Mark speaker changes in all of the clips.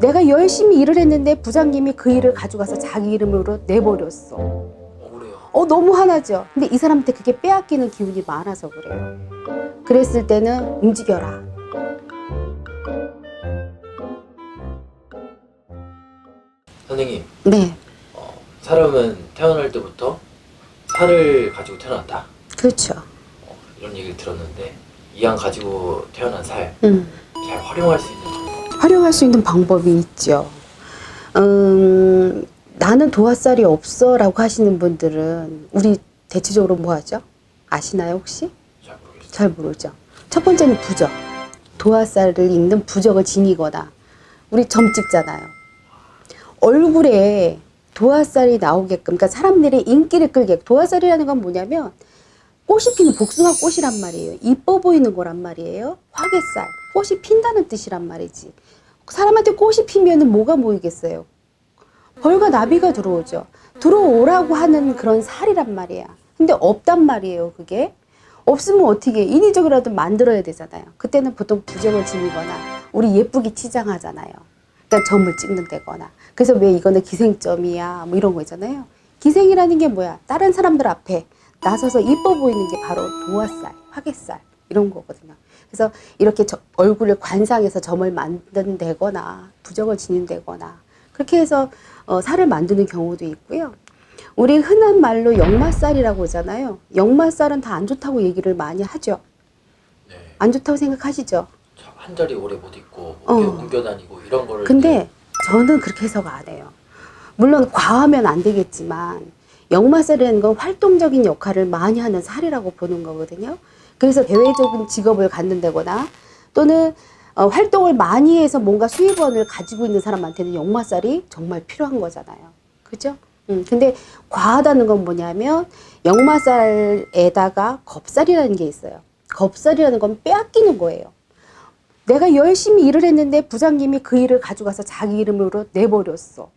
Speaker 1: 내가 열심히 일을 했는데 부장님이 그 일을 가져가서 자기 이름으로 내버렸어.
Speaker 2: 억울해요.
Speaker 1: 어, 너무 화나죠? 근데 이 사람한테 그게 빼앗기는 기운이 많아서 그래요. 그랬을 때는 움직여라.
Speaker 2: 선생님,
Speaker 1: 네,
Speaker 2: 어, 사람은 태어날 때부터 살을 가지고 태어났다.
Speaker 1: 그렇죠.
Speaker 2: 어, 이런 얘기를 들었는데 이왕 가지고 태어난 살 잘
Speaker 1: 음.
Speaker 2: 활용할 수.
Speaker 1: 활용할 수 있는 방법이 있죠. 음, 나는 도화살이 없어 라고 하시는 분들은 우리 대체적으로 뭐 하죠? 아시나요 혹시?
Speaker 2: 잘
Speaker 1: 모르죠. 첫 번째는 부적. 도화살을 입는 부적을 지니거나 우리 점 찍잖아요. 얼굴에 도화살이 나오게끔 그러니까 사람들의 인기를 끌게 도화살이라는 건 뭐냐면 꽃이 피는 복숭아 꽃이란 말이에요. 이뻐 보이는 거란 말이에요. 화개살. 꽃이 핀다는 뜻이란 말이지. 사람한테 꽃이 피면은 뭐가 모이겠어요? 벌과 나비가 들어오죠. 들어오라고 하는 그런 살이란 말이야. 근데 없단 말이에요, 그게. 없으면 어떻게 해? 인위적이라도 만들어야 되잖아요. 그때는 보통 부적을 지니거나 우리 예쁘게 치장하잖아요. 그러니까 점을 찍는다거나. 그래서 왜 이거는 기생점이야 뭐 이런 거 있잖아요. 기생이라는 게 뭐야? 다른 사람들 앞에 나서서 이뻐 보이는 게 바로 도화살, 화개살 이런 거거든요. 그래서 이렇게 저- 얼굴을 관상해서 점을 만든다거나 부적을 지닌다거나 그렇게 해서 어, 살을 만드는 경우도 있고요. 우리 흔한 말로 역마살이라고 하잖아요. 역마살은 다 안 좋다고 얘기를 많이 하죠.
Speaker 2: 네.
Speaker 1: 안 좋다고 생각하시죠?
Speaker 2: 참, 한 자리 오래 못 있고
Speaker 1: 어.
Speaker 2: 옮겨, 다니고 이런 거를
Speaker 1: 근데 저는 그렇게 해석을 안 해요. 물론 과하면 안 되겠지만 역마살이라는 건 활동적인 역할을 많이 하는 살이라고 보는 거거든요. 그래서 대외적인 직업을 갖는다거나 또는 어, 활동을 많이 해서 뭔가 수입원을 가지고 있는 사람한테는 역마살이 정말 필요한 거잖아요. 그죠? 음, 근데 과하다는 건 뭐냐면 역마살에다가 겁살이라는 게 있어요. 겁살이라는 건 빼앗기는 거예요. 내가 열심히 일을 했는데 부장님이 그 일을 가져가서 자기 이름으로 내버렸어.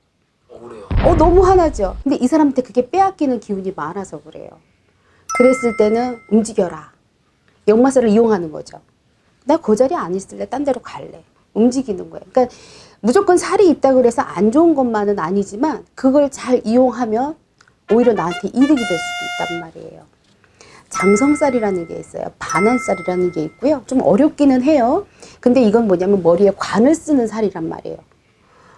Speaker 1: 어, 너무 화나죠? 근데 이 사람한테 그게 빼앗기는 기운이 많아서 그래요. 그랬을 때는 움직여라. 역마살을 이용하는 거죠. 나 그 자리에 안 있을래. 딴 데로 갈래. 움직이는 거예요. 그러니까 무조건 살이 있다 그래서 안 좋은 것만은 아니지만 그걸 잘 이용하면 오히려 나한테 이득이 될 수도 있단 말이에요. 장성살이라는 게 있어요. 반환살이라는 게 있고요. 좀 어렵기는 해요. 근데 이건 뭐냐면 머리에 관을 쓰는 살이란 말이에요.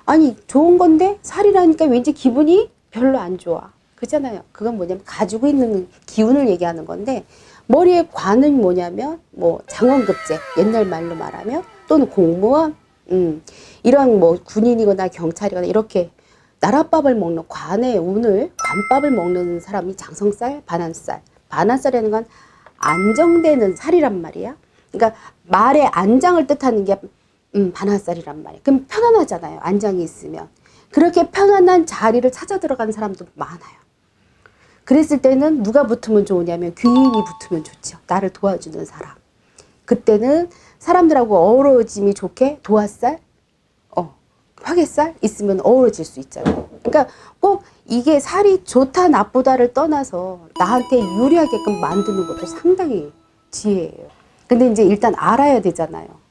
Speaker 1: 아니 좋은 건데 살이라니까 왠지 기분이 별로 안 좋아. 그잖아요. 그건 뭐냐면 가지고 있는 기운을 얘기하는 건데 머리에 관은 뭐냐면 뭐 장원급제 옛날 말로 말하면 또는 공무원 음, 이런 뭐 군인이거나 경찰이거나 이렇게 나랏밥을 먹는 관의 운을 관밥을 먹는 사람이 장성살, 반환살. 반환살이라는 건 안정되는 살이란 말이야. 그러니까 말의 안장을 뜻하는 게 음, 반환살이란 말이야. 그럼 편안하잖아요. 안장이 있으면. 그렇게 편안한 자리를 찾아 들어가는 사람도 많아요. 그랬을 때는 누가 붙으면 좋으냐면 귀인이 붙으면 좋죠. 나를 도와주는 사람. 그때는 사람들하고 어우러짐이 좋게 도화살, 어, 화개살 있으면 어우러질 수 있잖아요. 그러니까 꼭 이게 살이 좋다 나쁘다를 떠나서 나한테 유리하게끔 만드는 것도 상당히 지혜예요. 근데 이제 일단 알아야 되잖아요.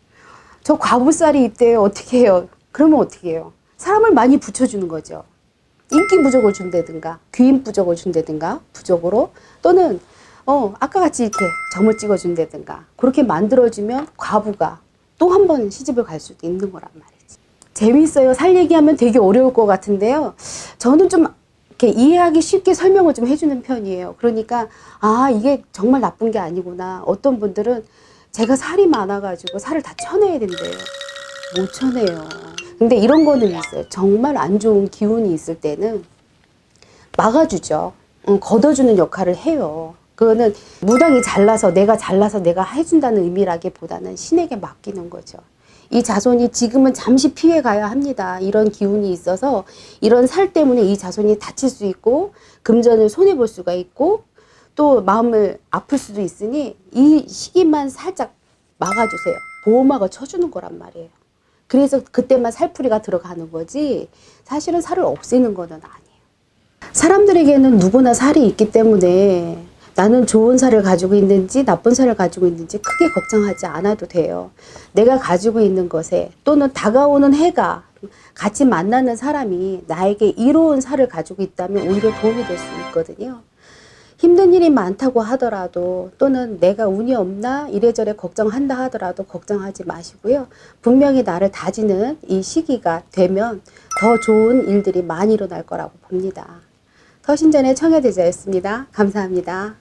Speaker 1: 저 과부살이 있대요. 어떻게 해요? 그러면 어떻게 해요? 사람을 많이 붙여주는 거죠. 인기 부족을 준다든가 귀인 부족을 준다든가 부족으로 또는 어 아까 같이 이렇게 점을 찍어준다든가 그렇게 만들어주면 과부가 또 한 번 시집을 갈 수도 있는 거란 말이지. 재밌어요. 살 얘기하면 되게 어려울 것 같은데요. 저는 좀 이렇게 이해하기 쉽게 설명을 좀 해주는 편이에요. 그러니까 아 이게 정말 나쁜 게 아니구나. 어떤 분들은 제가 살이 많아가지고 살을 다 쳐내야 된대요. 못 쳐내요. 근데 이런 거는 있어요. 정말 안 좋은 기운이 있을 때는 막아주죠. 응, 걷어주는 역할을 해요. 그거는 무당이 잘나서 내가 잘나서 내가 해준다는 의미라기보다는 신에게 맡기는 거죠. 이 자손이 지금은 잠시 피해 가야 합니다. 이런 기운이 있어서 이런 살 때문에 이 자손이 다칠 수 있고 금전을 손해 볼 수가 있고 또 마음을 아플 수도 있으니 이 시기만 살짝 막아주세요. 보호막을 쳐주는 거란 말이에요. 그래서 그때만 살풀이가 들어가는 거지 사실은 살을 없애는 거는 아니에요. 사람들에게는 누구나 살이 있기 때문에 나는 좋은 살을 가지고 있는지 나쁜 살을 가지고 있는지 크게 걱정하지 않아도 돼요. 내가 가지고 있는 것에 또는 다가오는 해가 같이 만나는 사람이 나에게 이로운 살을 가지고 있다면 오히려 도움이 될 수 있거든요. 힘든 일이 많다고 하더라도 또는 내가 운이 없나 이래저래 걱정한다 하더라도 걱정하지 마시고요. 분명히 나를 다지는 이 시기가 되면 더 좋은 일들이 많이 일어날 거라고 봅니다. 서신전의 청해대자였습니다. 감사합니다.